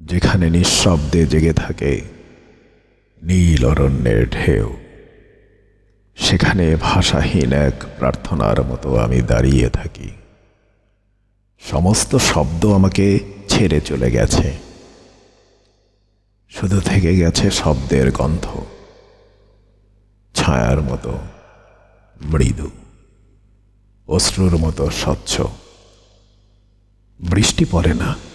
যেখানে নিঃশব্দে জেগে থাকে নীল অরণ্যের ঢেউ। সেখানে ভাষাহীন এক প্রার্থনার মতো আমি দাঁড়িয়ে থাকি। সমস্ত শব্দ আমাকে ছেড়ে চলে গেছে। শুধু থেকে গেছে শব্দের গন্ধ। ছায়ার মতো, মৃদু, অশ্রুর মতো স্বচ্ছ। বৃষ্টি পড়ে না।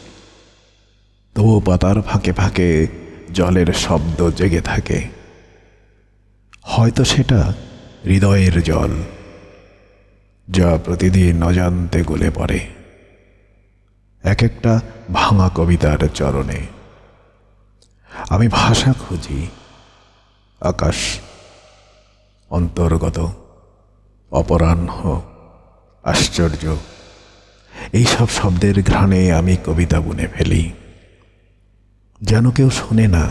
তবু পাতার ফাঁকে ফাঁকে জলের শব্দ জেগে থাকে। হয়তো সেটা হৃদয়ের জল, যা প্রতিদিন অজান্তে গলে পড়ে। এক একটা ভাঙা কবিতার চরণে। আমি ভাষা খুঁজি, আকাশ অন্তর্গত, অপরাহ্ন, আশ্চর্য। এইসব শব্দের ঘ্রাণে আমি কবিতা বুনে ফেলি। যেন কেউ শোনে না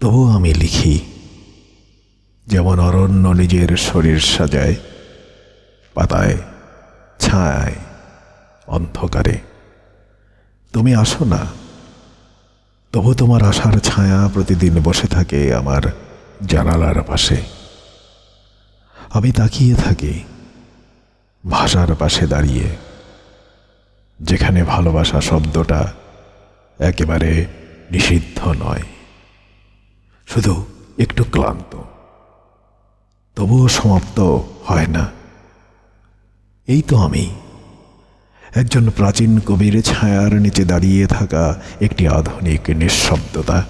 তবু আমি লিখি। যেমন অরণ্য নিজের শরীর সাজায়, পাতায় ছায় অন্ধকারে। তুমি আসো না তবু তোমার আশার ছায়া প্রতিদিন বসে থাকে আমার জানালার পাশে। আমি তাকিয়ে থাকি ভাষার পাশে দাঁড়িয়ে, যেখানে ভালোবাসা শব্দটা একেবারে নিষিদ্ধ নয়। শুধু একটু ক্লান্ত। তবুও সমাপ্ত হয় না। এই তো আমি। একজন প্রাচীন কবির ছায়ার নিচে দাঁড়িয়ে থাকা একটি আধুনিক নিঃশব্দতা।